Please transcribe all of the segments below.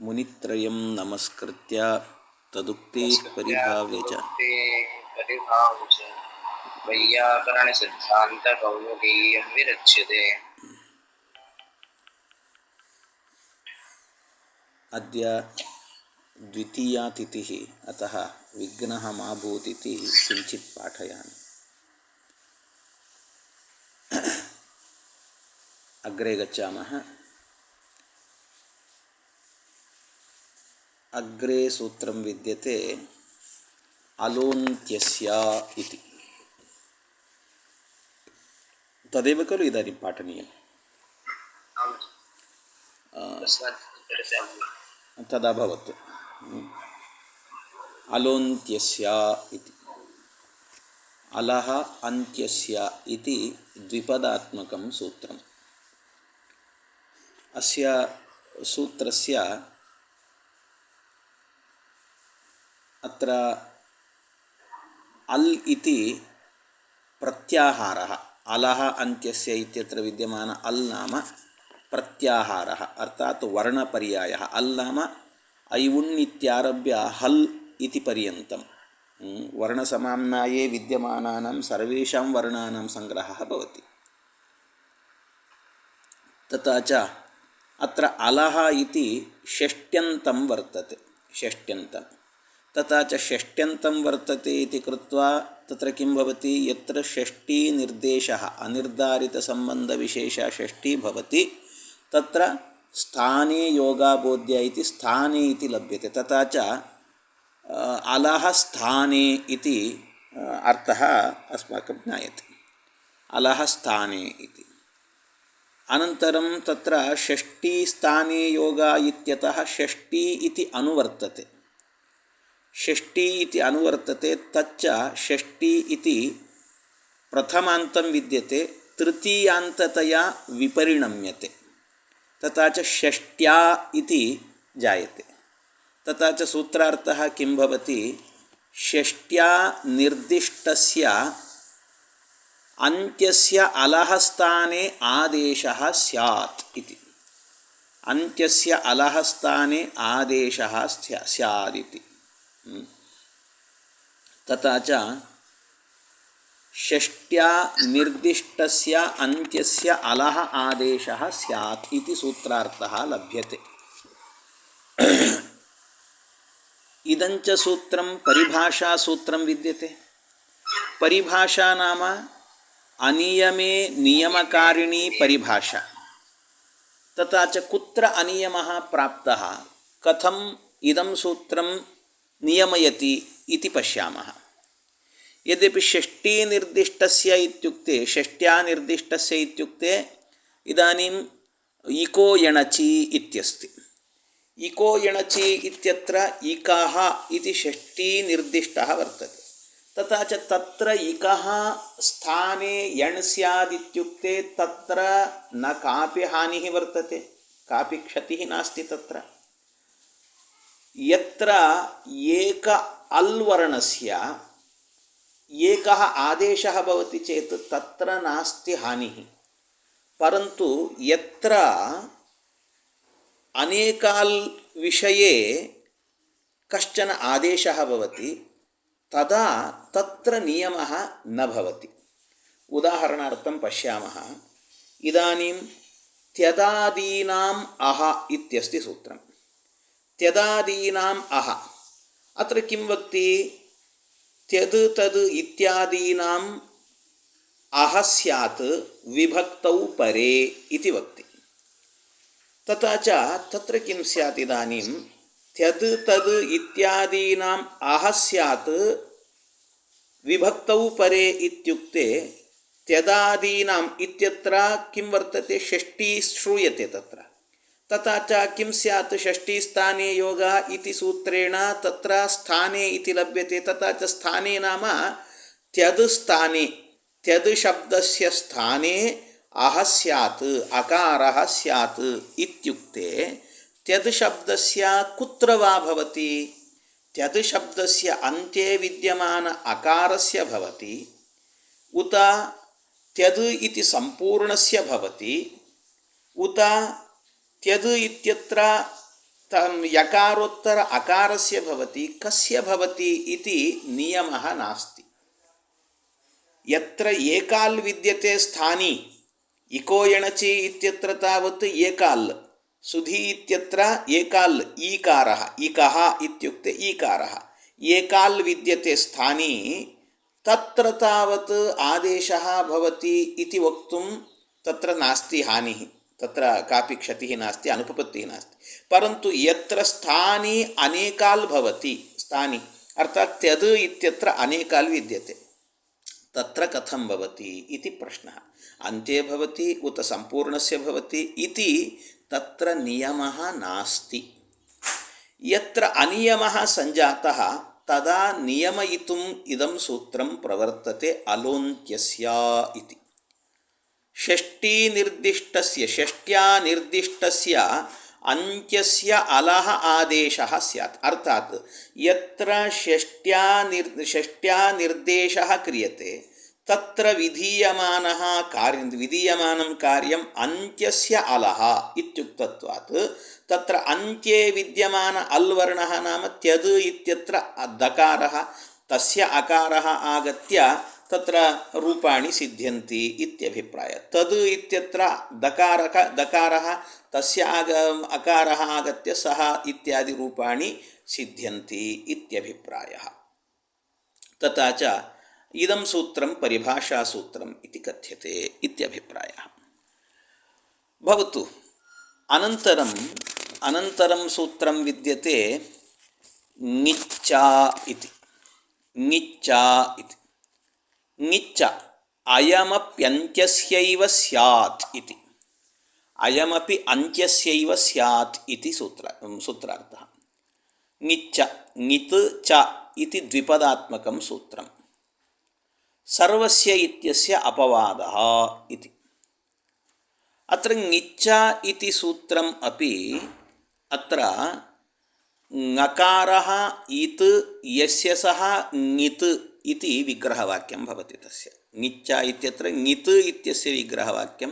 मुनित्रयं नमस्कृत्य तदुक्तिः परिभाव्य च। विरच्यते अद्य द्वितीया तिथिः अतः विघ्नः मा भूतिति किञ्चित् पाठयामि। अग्रे गच्छामः। अग्रे सूत्रं विद्यते, अलोन्त्यस्य इति। तदेव खलु इदानीं पाठनीयं तदभवत् अलोन्त्यस्य इति। अलः अन्त्यस्य इति द्विपदात्मकं सूत्रम्। अस्य सूत्रस्य अत्र अल् इति प्रत्याहारः। अलः अन्त्यस्य इत्यत्र विद्यमान अल् नाम प्रत्याहारः। अर्थात् वर्णपर्यायः। अल् नाम ऐवुण् इत्यारभ्य हल् इति पर्यन्तं। वर्णसमाम्नाये विद्यमानानां सर्वेषां वर्णानां सङ्ग्रहः भवति। तथा च अत्र अलः इति षष्ट्यन्तं वर्तते। षष्ट्यन्तं तथा च षष्ट्यन्तं वर्तते इति कृत्वा तत्र किं भवति? यत्र षष्ठीनिर्देशः अनिर्धारितसम्बन्धविशेषः षष्ठी भवति तत्र स्थाने योगाबोध्य इति स्थाने इति लभ्यते। तथा च अलः स्थाने इति अर्थः अस्माकं ज्ञायते। अलः स्थाने इति। अनन्तरं तत्र षष्ठीस्थाने योगा इत्यतः षष्ठी इति अनुवर्तते। इति अनुवर्तते, तच्च षष्ठी इति प्रथमान्तं विद्यते, तृतीयान्ततया विपरिणम्यते। तथा च षष्ट्या इति जायते। तथा च सूत्रार्थः किं भवति? षष्ट्या निर्दिष्टस्य अन्त्यस्य अलहस्थाने आदेशः स्यात् इति। अन्त्यस्य अलहस्थाने आदेशः स्यादिति। तथा च षष्ट्या निर्दिष्टस्य अन्त्यस्य अलः आदेशः स्यात् इति सूत्रार्थः लभ्यते। इदञ्च सूत्रं परिभाषासूत्रं विद्यते। परिभाषा नाम अनियमे नियमकारिणी परिभाषा। तथा च कुत्र अनियमः प्राप्तः? कथम् इदं सूत्रं नियमयति इति पश्यामः यद्यपि षष्ठीनिर्दिष्टस्य इत्युक्ते षष्ट्या निर्दिष्टस्य इत्युक्ते इदानीम् इको यणचि इत्यस्ति इको यणचि इत्यत्र इकः इति षष्ठीनिर्दिष्टः वर्तते तथा च तत्र इकः स्थाने यण् स्यादित्युक्ते तत्र न कापि हानिः वर्तते कापि क्षतिः नास्ति तत्र ఎత్ర ఏక అల్వర్ణస్య ఏక ఆదేశ భవతి చేత్ తత్ర నాస్తి హాని. పరంతు ఎత్ర అనేకాల్ విషయే కష్టన ఆదేశ భవతి తదా తత్ర నియమ నభవతి ఉదాహరణార్థం పశ్యామः. ఇదానీం త్యదాదీనాం అహ ఇత్యస్తి సూత్రం. त्यदादीनाम् अह। अत्र किं वक्ति? त्यद् तद् इत्यादीनाम् अह स्यात्, विभक्तौ परे इति वक्ति। तथा च तत्र किं स्यात् इदानीं? त्यद् तद् इत्यादीनाम् अह स्यात्, विभक्तौ परे इत्युक्ते त्यदादीनाम् इत्यत्र किं वर्तते? षष्ठी श्रूयते तत्र। तथा च किं स्यात् षष्ठीस्थाने योगः इति सूत्रेण तत्र स्थाने इति लभ्यते तथा च स्थाने नाम त्यद् स्थाने त्यद् शब्दस्य स्थाने अह स्यात् अकारः स्यात् इत्युक्ते त्यद् शब्दस्य कुत्र वा भवति? त्यद् शब्दस्य अन्त्ये विद्यमान अकारस्य भवति उत त्यद् इति सम्पूर्णस्य भवति उत त्यद् इत्यत्र यकारोत्तर अकारस्य भवति, कस्य भवति इति नियमः नास्ति। यत्र एकाल् विद्यते स्थानी, इको एणचि इत्यत्र तावत् एकाल्, सुधी इत्यत्र एकाल् ईकारः, इकः इत्युक्ते ईकारः। एकाल् विद्यते स्थानी, तत्र तावत् आदेशः भवति इति वक्तुं तत्र नास्ति हानिः। तत्र कापि क्षतिः नास्ति अनुपपत्तिः नास्ति परन्तु यत्र स्थानी अनेकाल् भवति स्थानी अर्थात् त्यद् इत्यत्र अनेकाल् विद्यते तत्र कथं भवति इति प्रश्नः अन्ते भवति उत सम्पूर्णस्य भवति इति तत्र नियमः नास्ति यत्र अनियमः सञ्जातः तदा नियमयितुम् इदं सूत्रं प्रवर्तते अलोन्त्यस्य इति षष्टिनिर्दिष्टस्य षष्ट्या निर्दिष्टस्य अन्त्यस्य अलः आदेशः स्यात् अर्थात् यत्र षष्ट्या निर् षष्ट्या निर्देशः क्रियते तत्र विधीयमानः कार्यं विधीयमानं कार्यम् अन्त्यस्य अलः इत्युक्तत्वात् तत्र अन्त्ये विद्यमान अल्वर्णः नाम त्यद् इत्यत्र दकारः तस्य अकारः आगत्य तत्र रूपाणि सिद्ध्यन्ति इत्यभिप्रायः। तद् इत्यत्र दकारक दकारः, तस्य आग, अकारः आगत्य सः इत्यादि रूपाणि सिद्ध्यन्ति इत्यभिप्रायः। तथा च इदं सूत्रं परिभाषासूत्रम् इति कथ्यते इत्यभिप्रायः। भवतु अनन्तरम् अनन्तरं सूत्रं विद्यते ङिच्चा इति। ङिच्चा इति। ङिच्च अयमप्यन्त्यस्यैव स्यात् इति अयमपि अन्त्यस्यैव स्यात् इति सूत्र सूत्रार्थः ङिच्च ङित् च इति द्विपदात्मकं सूत्रं सर्वस्य इत्यस्य अपवादः इति अत्र ङिच्च इति सूत्रम् अपि अत्र ङकारः इत् यस्य सः ङित् इति विग्रहवाक्यं भवति तस्य। ङिच्च इत्यत्र ङित् इत्यस्य विग्रहवाक्यं,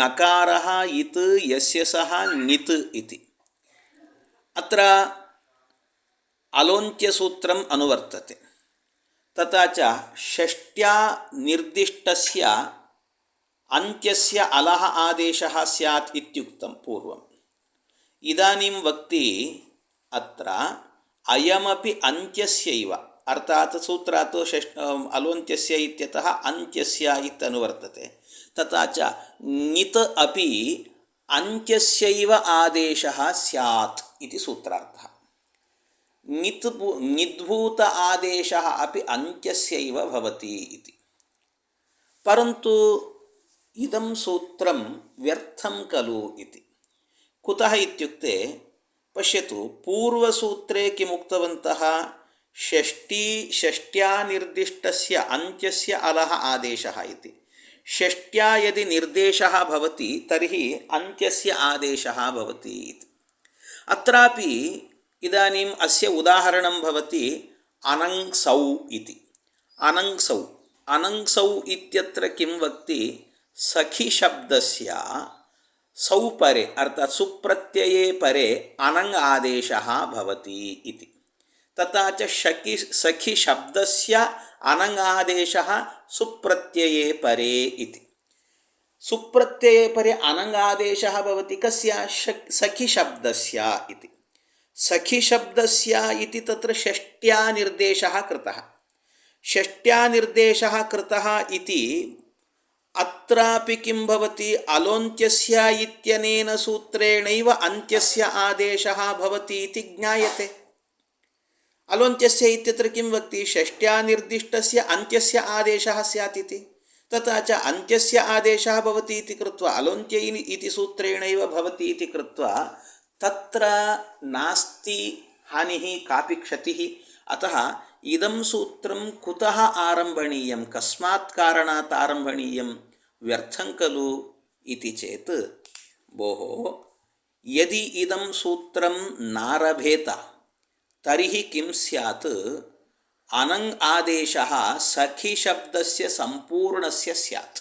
ङकारः इत्, यस्य सः ङित् इति। अत्र अलोन्त्यसूत्रम् अनुवर्तते। तथा च षष्ट्या निर्दिष्टस्य अन्त्यस्य अलः आदेशः स्यात् इत्युक्तं पूर्वम्। इदानीं वक्ति अत्र अयमपि अन्त्यस्यैव। अर्थात् सूत्रात् षष् अलोन्त्यस्य इत्यतः अन्त्यस्य इत्यनुवर्तते तथा च ङित् अपि अन्त्यस्यैव आदेशः स्यात् इति सूत्रार्थः ङित् ङिद्भूत आदेशः अपि अन्त्यस्यैव भवति इति परन्तु इदं सूत्रं व्यर्थं खलु इति कुतः इत्युक्ते पश्यतु पूर्वसूत्रे किमुक्तवन्तः षष्टी षष्ट्या निर्दिष्टस्य अन्त्यस्य अलः आदेशः इति। षष्ट्या यदि निर्देशः भवति तर्हि अन्त्यस्य आदेशः भवति इति। अत्रापि इदानीम् अस्य उदाहरणं भवति अनङ्सौ इति। अनङ्सौ अनङ्सौ इत्यत्र किं वक्ति? सखिशब्दस्य सौ परे अर्थात् सुप्रत्यये परे अनङ् आदेशः भवति इति तथा च शकि सखिशब्दस्य अनङ्गादेशः सुप्रत्यये परे इति। सुप्रत्यये परे अनङ्गादेशः भवति कस्य? शक् सखिशब्दस्य इति। सखिशब्दस्य इति तत्र षष्ट्या निर्देशः कृतः। षष्ट्या निर्देशः कृतः इति अत्रापि किं भवति? अलोन्त्यस्य इत्यनेन सूत्रेणैव अन्त्यस्य आदेशः भवति इति ज्ञायते। अलोन्त्यस्य इत्यत्र किं वक्ति षष्ट्या निर्दिष्टस्य अन्त्यस्य आदेशः स्यात् इति तथा च अन्त्यस्य आदेशः भवति इति कृत्वा अलोन्त्यै इति सूत्रेणैव भवति इति कृत्वा तत्र नास्ति हानिः कापि क्षतिः अतः इदं सूत्रं कुतः आरम्भणीयं कस्मात् कारणात् आरम्भणीयं व्यर्थं खलु इति चेत् भोः यदि इदं सूत्रं नारभेत तर्हि किं स्यात् अनङ् आदेशः सखिशब्दस्य सम्पूर्णस्य स्यात्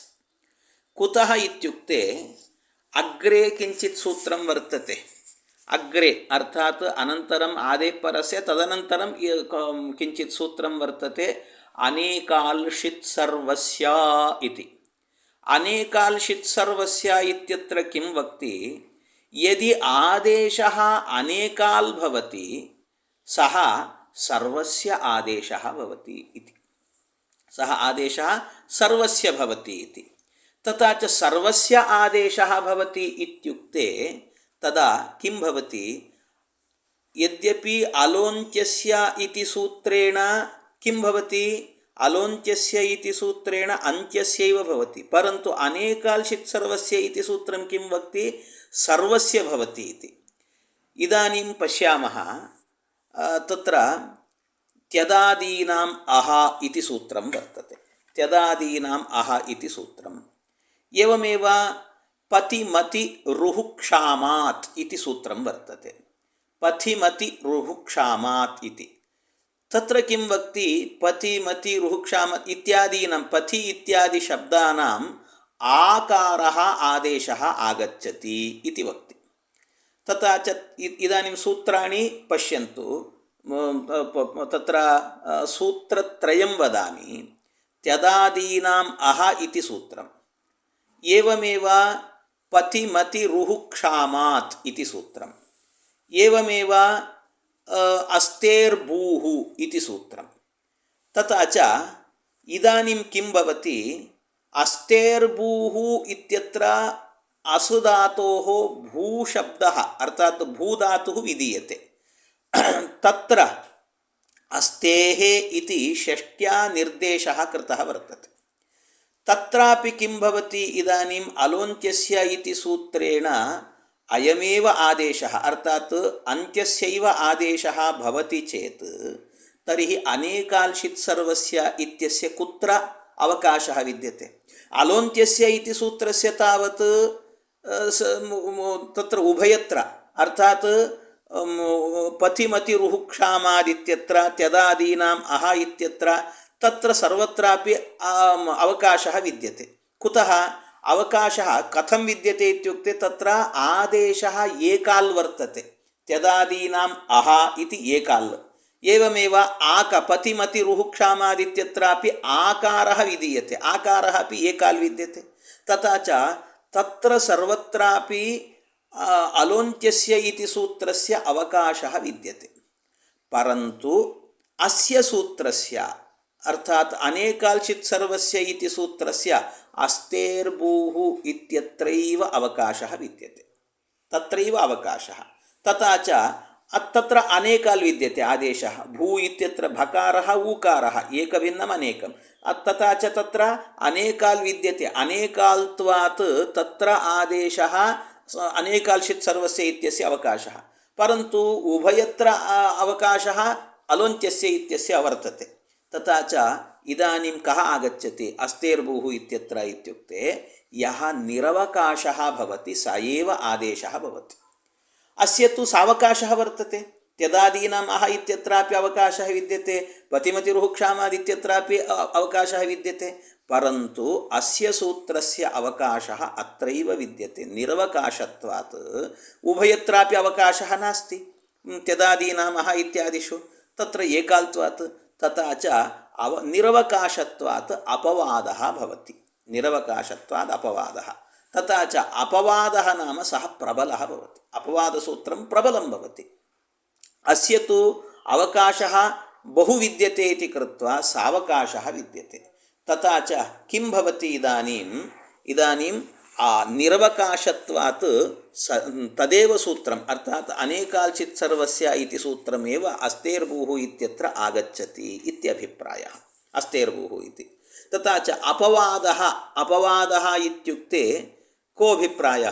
कुतः इत्युक्ते अग्रे किञ्चित् सूत्रं वर्तते अग्रे अर्थात् अनन्तरम् आदेः परस्य तदनन्तरं य- क- किञ्चित् सूत्रं वर्तते अनेकाल्षित् सर्वस्य इति अनेकाल्षित् सर्वस्य इत्यत्र किं वक्ति यदि आदेशः अनेकाल् भवति సహ సర్వస్య ఆదేశ భవతి ఇది. సహ ఆదేశ సర్వస్య భవతి ఇది. తథాచ సర్వస్య ఆదేశ భవతి ఇత్యుక్తే తదా కిం భవతి? యద్యపి అలోంత్యస్య ఇతి సూత్రేణ కిం భవతి? అలోంత్యస్య ఇతి సూత్రేణ అంత్యస్యైవ భవతి. పరంతు అనేకాల్షిత్ సర్వస్య ఇతి సూత్రం కిం వక్తి సర్వస్య భవతి ఇది. ఇదానీం పశ్యామः तत्र त्यदादीनाम् अह इति सूत्रं वर्तते त्यदादीनाम् अह इति सूत्रम् एवमेव पतिमति रुहुक्षामात् इति सूत्रं वर्तते पथिमति रुहुक्षामात् इति तत्र किं वक्ति पतिमति रुहुक्षामत् इत्यादीनां पथि इत्यादि शब्दानाम् आकारः आदेशः आगच्छति इति वक्ति तथा च इदानीं सूत्राणि पश्यन्तु। तत्र सूत्रत्रयं वदामि। त्यदादीनाम् अह इति सूत्रम्। एवमेव पतिमतिरुहुक्षामात् इति सूत्रम्। एवमेव अस्तेर्भूः इति सूत्रम्। तथा च इदानीं किं भवति? अस्तेर्भूः इत्यत्र असुधातोः भूशब्दः अर्थात् भूधातुः विधीयते तत्र अस्तेः इति षष्ट्या निर्देशः कृतः वर्तते तत्रापि किं भवति इदानीम् अलोन्त्यस्य इति सूत्रेण अयमेव आदेशः अर्थात् अन्त्यस्यैव आदेशः भवति चेत् तर्हि अनेकाल्शित् सर्वस्य इत्यस्य कुत्र अवकाशः विद्यते अलोन्त्यस्य इति सूत्रस्य तावत् अ, स- मु- मु- तत्र उभयत्र अर्थात् पथिमतिरुहुक्षामादित्यत्र त्यदादीनाम् अह इत्यत्र तत्र सर्वत्रापि अवकाशः विद्यते। कुतः? अवकाशः कथं विद्यते इत्युक्ते तत्र आदेशः एकाल् वर्तते। त्यदादीनाम् अह इति एकाल्। एवमेव आक पतिमतिरुहुक्षामादित्यत्रापि आकारः विधीयते। आकारः अपि एकाल् विद्यते। तथा च तत्र सर्वत्रापि अलोन्त्यस्य इति सूत्रस्य अवकाशः विद्यते। परन्तु अस्य सूत्रस्य, अर्थात् अनेकाल्चित् सर्वस्य इति सूत्रस्य अस्तेर्भूः इत्यत्रैव अवकाशः विद्यते। तत्रैव अवकाशः। तथा च ಅತ್ತತ್ರ ಅನೇಕಾಲ್ ವಿದ್ಯತೆ, ಆದೇಶ. ಭೂ ಇತ್ಯತ್ರ ಭಕಾರ ಊಕಾರ ಏಕಭಿನ್ನಮನೇಕಂ ಅತ್ತತಾ ಚ ತತ್ರ ಅನೇಕಾಲ್ ವಿದ್ಯತೆ, ಅನೇಕಾಲ್ತ್ವಾತ್ ತತ್ರ ಆದೇಶ ಅನೇಕಾಲ್ಷಿತ್ ಸರ್ವಸ್ಯ ಇತ್ಯಸ್ಯ ಅವಕಾಶ. ಪರಂತು ಉಭಯತ್ರ ಅವಕಾಶ, ಅಲೋಂತ್ಯಸ್ಯ ಇತ್ಯಸ್ಯ ಅವರ್ತತೆ. ತಥಾ ಚ ಇದಾನಿಂ ಕಹ ಆಗಚ್ಚತಿ, ಅಸ್ತೇರ್ಭೂ ಇತ್ಯತ್ರ ಇತ್ಯುಕ್ತೆ, ಯಹ ನಿರವಕಾಶ ಭವತಿ, ಸ ಏವ ಆದೇಶಃ ಭವತಿ. ಅಸ್ಯ ತು ಸಾವಕಾಶಃ ವರ್ತತೆ. ತ್ಯದಾದೀನಾಂ ಅಹ ಇತ್ಯತ್ರಾಪಿ ಅವಕಾಶ ವಿದ್ಯತೆ. ಪತಿಮತಿ ಕ್ಷಾಮಾದಿತ್ಯತ್ರಾಪಿ ಅವಕಾಶ ವಿದ್ಯತೆ. ಪರಂತು ಅಸ್ಯ ಸೂತ್ರಸ್ಯ ಅವಕಾಶ ಅತ್ರೈವ ವಿದ್ಯತೆ. ನಿರವಕಾಶತ್ವಾತ್ ಉಭಯತ್ರಾಪಿ ಅವಕಾಶ ನಾಸ್ತಿ. ತ್ಯದಾದೀನಾಂ ಅಹ ಇತ್ಯಾದಿಷು. ತತ್ರ ಏಕಾಲ್ತ್ವಾತ್. ತಥಾ ಚ ಅವ ನಿರವಕಾಶತ್ವಾತ್ ಅಪವಾದ ಭವತಿ. ನಿರವಕಾಶತ್ವಾದ ಅಪವಾದ. తథా చ అపవాదः నామ సహ ప్రబల భవతి. అపవాదసూత్రం ప్రబలం భవతి. అస్య అవకాశ బహు విద్యతే ఇది కృత్వా సావకాశः విద్యతే. తథా చ కిం భవతి ఇదానీం? ఇదానీం ఆ నిరవకాశత్వాత్ స తదేవ సూత్రం. అర్థాత్ అనేకాల్చిత్ సర్వస్య ఇది సూత్రమేవ అస్తేర్భూహు ఇత్యత్ర ఆగచ్చతి ఇత్యభిప్రాయ అస్తేర్భూహు ఇది తథా చ అపవాదः అపవాదः ఇత్యుక్తే కోభిప్రాయ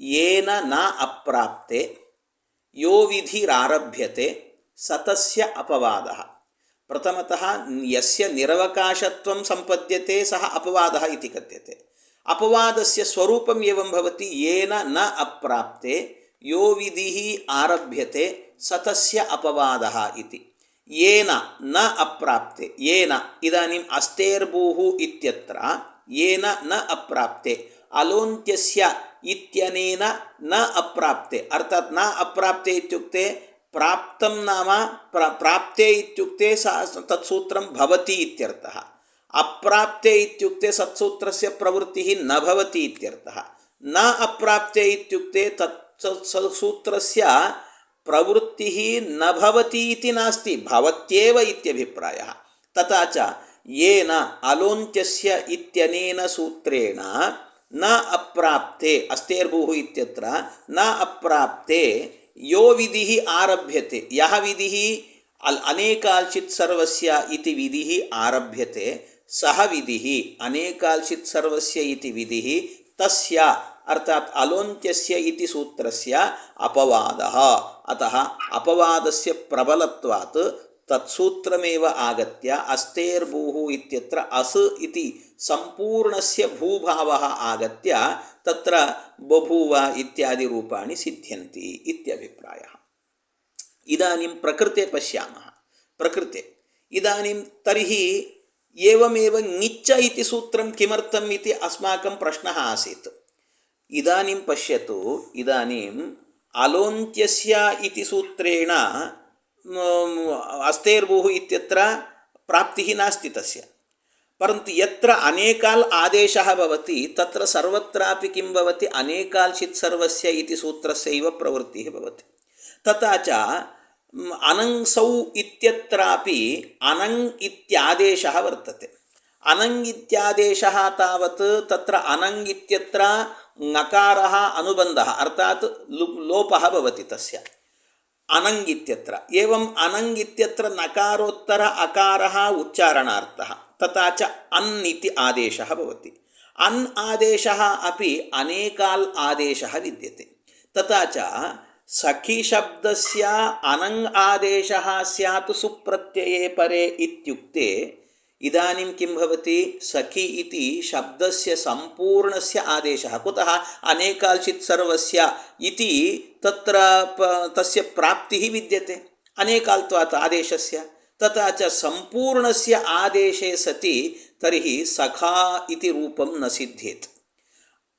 ఏన నా అప్రాప్తే యో విధిరారభ్యతే సతస్య అపవాద. ప్రథమత యస్య నిరవకాశత్వం సంపద్యతే సహ అపవాద ఇది కథ్యతే. అపవాదస్య స్వరూపం ఏం భవతి? ఏన న అప్రాప్తే యో విధి ఆరభ్యతే సతస్య అపవాద ఇది ఏన న అప్రాప్తే ఏన ఇదనీ అస్తేర్భూహు ఇత్యత్ర येन न अप्राप्ते। अलोन्त्यस्य इत्यनेन न अप्राप्ते। अर्थात् न अप्राप्ते इत्युक्ते प्राप्तं नाम प्रा, प्राप्ते इत्युक्ते सा तत्सूत्रं भवति इत्यर्थः। अप्राप्ते इत्युक्ते सत्सूत्रस्य प्रवृत्तिः न भवति इत्यर्थः। न अप्राप्ते इत्युक्ते तत् प्रवृत्तिः न भवति इति नास्ति। भवत्येव इत्यभिप्रायः। तथा च ఏన అలోంత్యస్య ఇత్యనేన సూత్రేణ నా అప్రాప్తే అస్తేర్భూ ఇత్యత్ర నా అప్రాప్తే యో విధి ఆరభ్యతే యహ విధి అనేకాల్చిత్ సర్వస్య ఇది విధి ఆరభ్యతే సహ విధి అనేకాల్చిత్ సర్వస్య ఇది విధి తస్య అర్థాత్ అలోంత్యస్య ఇది సూత్రస్య అపవాద అత అపవాదస్య ప్రబలత్వాత్ ತತ್ಸೂತ್ರಮೇವ ಆಗತ್ಯ ಅಸ್ತೇರ್ಭೂ ಇತ್ಯತ್ರ ಅಸ್ ಇತಿ ಸಂಪೂರ್ಣಸ್ಯ ಭೂಭಾವ ಆಗತ್ಯ ತತ್ರ ಬಭೂವ ಇತ್ಯಾದಿ ರೂಪಾಣಿ ಸಿದ್ಧ್ಯಂತಿ ಇತ್ಯಭಿಪ್ರಾಯ ಇದಾನಿಂ ಪ್ರಕೃತೆ ಪಶ್ಯಾಮಃ ಪ್ರಕೃತೆ ಇದಾನಿಂ ತರ್ಹಿ ಏವಮೇವ ನಿಚ್ಚ ಇತಿ ಸೂತ್ರಂ ಕಿಮರ್ಥಂ ಇತಿ ಅಸ್ಮಾಕಂ ಪ್ರಶ್ನ ಆಸೀತ್ ಇದಾನಿಂ ಪಶ್ಯತು ಇದಾನಿಂ ಅಲೋಂತ್ಯಸ್ಯ ಇತಿ ಸೂತ್ರೇಣ अस्तेर्भुः इत्यत्र प्राप्तिः नास्ति तस्य परन्तु यत्र अनेकाल् आदेशः भवति तत्र सर्वत्रापि किं भवति अनेकाल्चित् सर्वस्य इति सूत्रस्यैव प्रवृत्तिः भवति तथा च अनङ्सौ इत्यत्रापि अनङ् इत्यादेशः वर्तते अनङ् इत्यादेशः तावत् तत्र अनङ् इत्यत्र ङकारः अनुबन्धः अर्थात् लु लोपः भवति तस्य ಅನಂಗಿತ್ಯತ್ರ ಏವಂ ಅನಂಗಿತ್ಯತ್ರ ನಕಾರೋತ್ತರ ಅಕಾರ ಉಚ್ಚಾರಣಾರ್ಥ ತಥಾ ಚ ಅನ್ ಇತಿ ಆದೇಶ ಭವತಿ ಅನ್ ಆದೇಶ ಅಪಿ ಅನೇಕಾಲ್ ಆದೇಶ ವಿದ್ಯತೆ ತಥಾ ಚ ಸಖಿ ಶಬ್ದಸ್ಯ ಅನಂಗ್ ಆದೇಶ ಸ್ಯಾತ್ ಸುಪ್ರತ್ಯಯೇ ಪರೇ ಇತ್ಯುಕ್ತೆ इदानीं किं भवति? सखि इति शब्दस्य सम्पूर्णस्य आदेशः। कुतः? अनेकाल्चित् सर्वस्य इति तत्र तस्य प्राप्तिः विद्यते। अनेकाल्त्वात् आदेशस्य। तथा च सम्पूर्णस्य आदेशे सति तर्हि सखा इति रूपं न सिद्ध्येत्।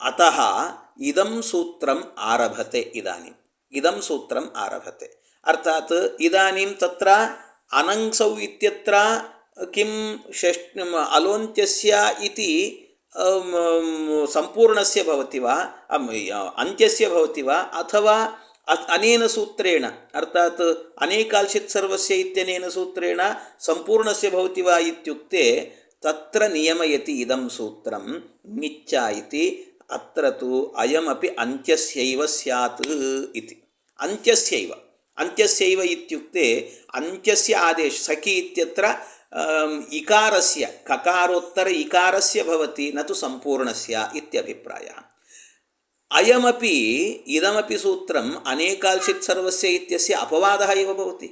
अतः इदं सूत्रम् आरभते इदानीम्। इदं सूत्रम् आरभते। अर्थात् इदानीं तत्र अनङ्सौ इत्यत्र किं षष् अलोन्त्यस्य इति सम्पूर्णस्य भवति वा अन्त्यस्य भवति वा अथवा अनेन सूत्रेण अर्थात् अनेकाल्चित् सर्वस्य इत्यनेन सूत्रेण सम्पूर्णस्य भवति वा इत्युक्ते तत्र नियमयति इदं सूत्रं ङिच्च इति अत्र तु अयमपि अन्त्यस्यैव स्यात् इति अन्त्यस्यैव अन्त्यस्यैव इत्युक्ते अन्त्यस्य आदेश सखि इत्यत्र ಇಕಾರಸ್ಯ, ಕಕಾರೋತ್ತರ ಇಕಾರಸ್ಯ ಭವತಿ, ನತು ಸಂಪೂರ್ಣಸ್ಯ ಇತ್ಯಭಿಪ್ರಾಯ. ಅಯಮಪಿ ಇದಮಿ ಸೂತ್ರಂ ಅನೇಕಾಲ್ಚಿತ್ ಸರ್ವಸ್ಯ ಇತ್ಯಸ್ಯ ಅಪವಾದಃ ಇವ ಭವತಿ.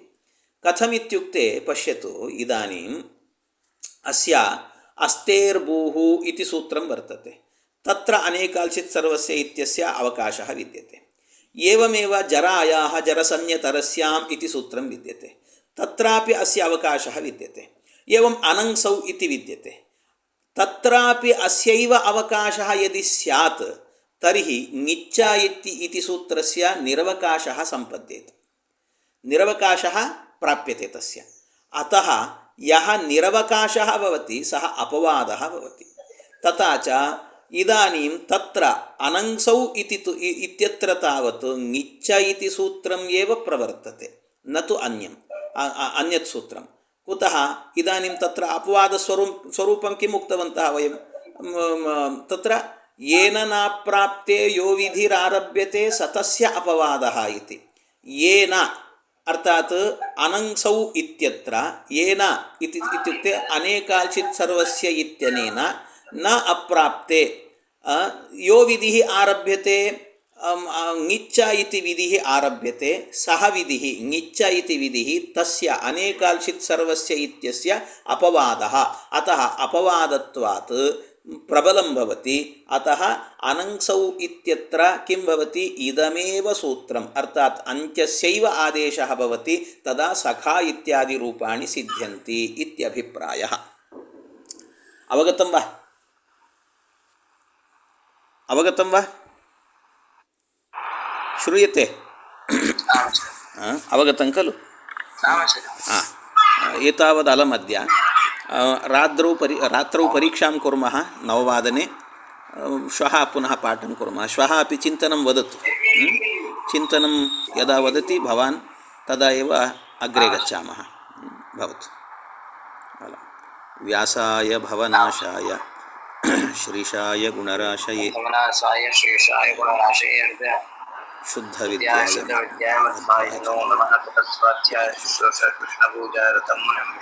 ಕಥಮಿತ್ಯುಕ್ತೆ ಪಶ್ಯತು, ಇದಾನಿಂ, ಅಸ್ಯ ಅಸ್ತೇರ್ಭೂಃ ಇತಿ ಸೂತ್ರಂ ವರ್ತತೆ. ತತ್ರ ಅನೇಕಾಲ್ಚಿತ್ ಸರ್ವಸ್ಯ ಇತ್ಯಸ್ಯ ಅವಕಾಶ ವಿದ್ಯತೆ. ಏವಮೇವ ಜರಾಯಾಃ ಜರಸನ್ಯತರಸ್ಯಾಂ ಇತಿ ಸೂತ್ರಂ ವಿದ್ಯತೆ. ತತ್ರಾಪಿ ಅಸ್ಯ ಅವಕಾಶ ವಿದ್ಯತೆ. एवम् अनङ्सौ इति विद्यते तत्रापि अस्यैव अवकाशः यदि स्यात् तर्हि ङिच्चा इति इति सूत्रस्य निरवकाशः सम्पद्येत निरवकाशः प्राप्यते तस्य अतः यः निरवकाशः भवति सः अपवादः भवति तथा च इदानीं तत्र अनङ्सौ इति तु इत्यत्र तावत् ङिच्च इति सूत्रम् एव प्रवर्तते न तु अन्यम् अन्यत् सूत्रं कुतः इदानीं तत्र अपवादस्वरूप स्वरूपं किम् उक्तवन्तः वयं तत्र येन नाप्राप्ते यो विधिरारभ्यते सतस्य अपवादः इति येन अर्थात् अनङ्सौ इत्यत्र येन इति इत्युक्ते अनेकाल्चित् सर्वस्य इत्यनेन न अप्राप्ते यो विधिः आरभ्यते ङिच्च इति विधिः आरभ्यते सः विधिः ङिच्च इति विधिः तस्य अनेकाल्चित् सर्वस्य इत्यस्य अपवादः अतः अपवादत्वात् प्रबलं भवति अतः अनङ्सौ इत्यत्र किं भवति इदमेव सूत्रम् अर्थात् अन्त्यस्यैव आदेशः भवति तदा सखा इत्यादिरूपाणि सिद्ध्यन्ति इत्यभिप्रायः अवगतं वा अवगतं वा श्रूयते। आ, अवगतं खलु? हा एतावदलमद्य रात्रौ परि रात्रौ परीक्षां कुर्मः नववादने श्वः पुनः पाठं कुर्मः। श्वः अपि चिन्तनं वदतु? चिन्तनं यदा वदति भवान् तदा एव अग्रे गच्छामः? भवतु। व्यासाय भवनाशाय श्रीशाय गुणराशये। भवनाशाय विद्या विद्याय नो नमः तपस्वाध्याय शुश्रूषा मुनिं